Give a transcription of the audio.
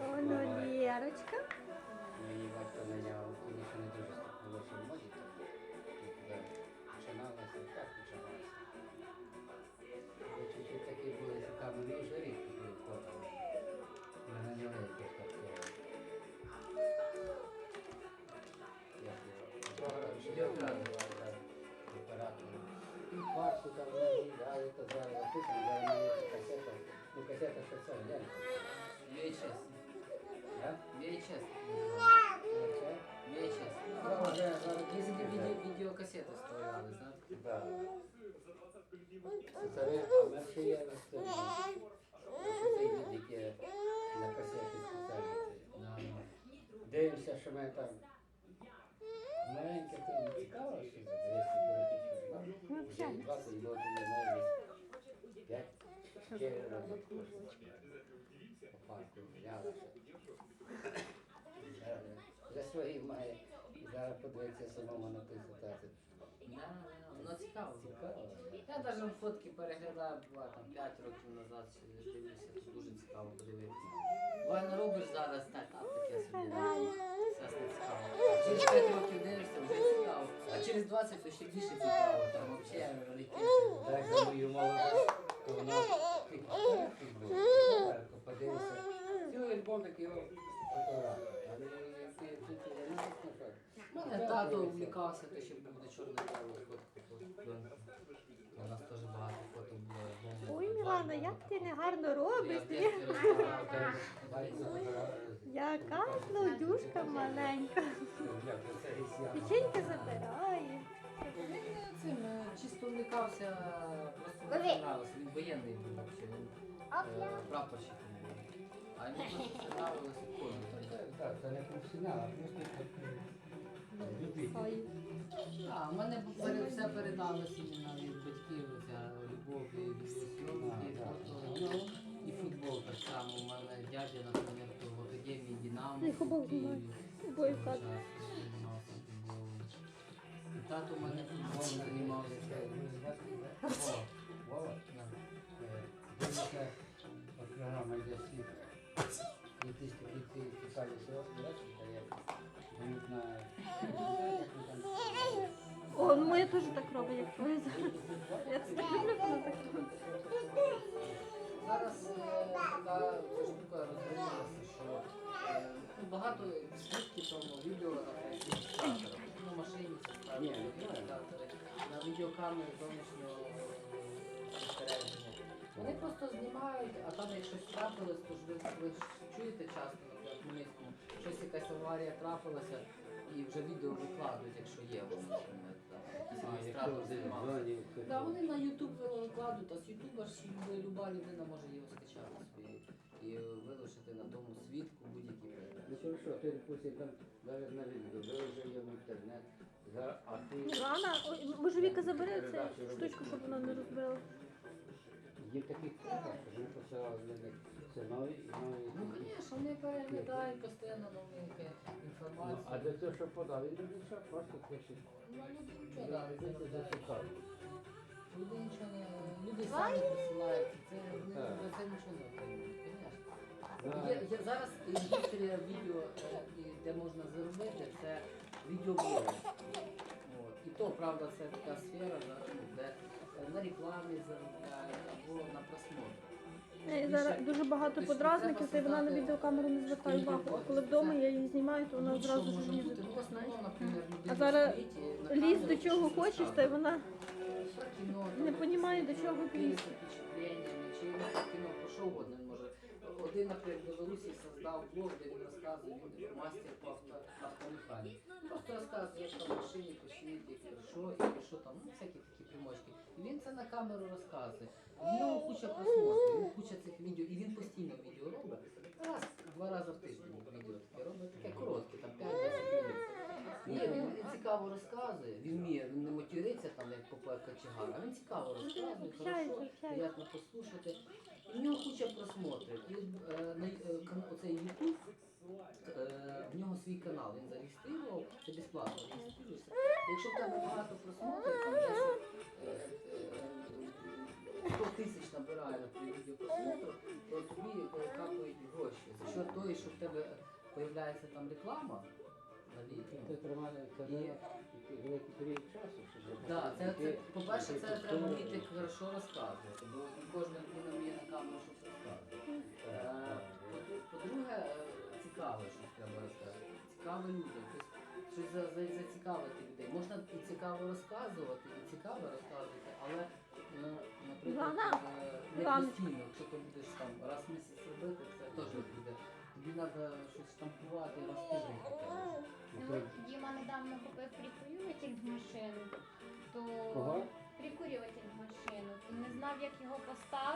Воно маленька. Лєрочка. Мені батько наняв, тоді ще не дуже було в моді. то Починалося, так починалося. Чуть-чуть такі були цікаві, ну вже рідко були фото. Ми наняли якось так. е, Оператор. І парку там грали, то зараз записано, зараз мені касета. Ну що це, глянь. VHS. Да? VHS. VHS. Відео, відеокасети вставляли, знаєте? Да. Це ви, а ми ще є на столі. Це йде на касеті спеціальні. Да. Дивимося, що ми там маленьке, то не цікаво, що за 200 Ну, Вже і 20 було тоді навіть 5 4 рази по парку гуляли ще. Зараз Вже свої має. Зараз подивитися самому на ту ситуацію. Да, да, воно цікаво. Цікаво. Я навіть фотки переглядаю, буває там 5 років назад, дивлюся, тут дуже цікаво подивитися. Не робиш зараз так, а таке собі. Зараз не цікаво. Через 5 років дивишся, вже цікаво. А через 20 то ще більше цікаво, там взагалі летить. Так за мою молодість, то воно тільки фотографії було. Парку. Цілий альбом такий о, фотографій. Але як ти тут я не знаю, мене тато увлікався, то ще був до чорно-білого. У нас теж багато фото було. Ой, Мілана, як ти негарно Я робиш. в дитинстві Так. Яка злодюшка маленька. Бля, це. Печеньки забирає. Він цим е, чисто увлікався, просто. Він воєнний був взагалі, він прапорщиком був. А йому просто нравилося кожен. Так, це не професіонал, а просто любитель. А, у мене пере- все передалося іменно від батьків, ця любов і відеосйомки, і фото, і футбол так само. У мене дядя, наприклад, в академії Динамо. Їх обох в Києві знімаю. Обоє в кадрі. займався футболом. І тато мене футболом займався. Вова, от програма йде світ. Якісь такі бачиш, де як дають на... О, ну моя теж так робить, як твоя зараз. Я це так люблю, коли так робить. Зараз е, така штука розвинулася, що е, ну, багато свідки тому відео. На машині це Ні, ставлять ну, на відеокамери зовнішнього спостереження. Вони просто знімають, а там як щось трапилось, то ж ви, ви ж чуєте часто, наприклад, в Хмельницькому, щось якась аварія трапилася, і вже відео викладають, якщо є вони, наприклад, там, якщо Да, вони на YouTube викладуть, а з YouTube ж люба- людина може його скачати собі і вилучити на тому свідку предмет. Ну хорошо, ти, допустим, там навіть на відео, виложив його в інтернет, за- а ти... Мілана, ой, Віка забере цю штучку, щоб вона не розбила. Є такі книги, що ми посилали для них. Це нові і нові. Ну, звісно, вони переглядають постійно новинки, Ну, а для того, щоб не що, просто пише. Ну, люди нічого Да, да, це Люди нічого не... Люди самі присилають, це, вони Так. за це нічого не отримують, звісно. Є, є зараз індустрія відео, е, і- де можна заробити, це відеоблоги. От. І то, правда, це така сфера, да, де рекламі або на просмотр. Е, Зараз дуже багато подразників, та й вона на відеокамеру не звертає увагу. А коли вдома я її знімаю, то вона Ну, одразу ж може лізе. бути? Ну, наприклад, людина А зараз стоїть і на Ліз камеру до чого щось хочеш, та й розказує. вона Про кіно, не там, понімає, до чого якісь впечатленнями, чи ну, про кіно, про що угодно він може. Один, наприклад, в Білорусі создав блог, де він розказує, він мастер по авто, автомеханіці. Просто розказує, там в машині посидіти, що і що там, ну, всякі такі примочки. І він це на камеру розказує. В нього куча просмотрів, він куча цих відео, і він постійно відео робить. Раз, два рази в тиждень відео таке робить, таке коротке, там 5-10 минут. Ні, він, він цікаво розказує, він вміє, він не материться там, як попа кочегар, а він цікаво розказує, хорошо, приємно послухати. І в нього куча просмотрів. І е, на, е, кан- оцей YouTube, е, в нього свій канал, він зареєстрував, це безплатно реєструєшся. Якщо в тебе багато просмотрів, там десь е, е, 100 тисяч набирає, при відеопросмотру, то тобі е, капають гроші. За що того, що в тебе з'являється там реклама на відео. Це великий період часу, Так, це, це, по-перше, це треба ти- вміти хорошо розказувати, бо не кожна людина вміє на камеру щось розказувати. Е, по- По-друге, е, цікаве, що треба розказати. Цікаве людям. Щось за, за, зацікавити людей. Можна і цікаво розказувати, і цікаво розказувати, але, е, наприклад, е, не постійно, якщо ти будеш там раз в місяць робити, це теж буде. Тобі треба щось хоча б. Ну, от Діма недавно купив прикурюватель в машину, то Кого? прикурюватель в машину, то не знав, як його поставити.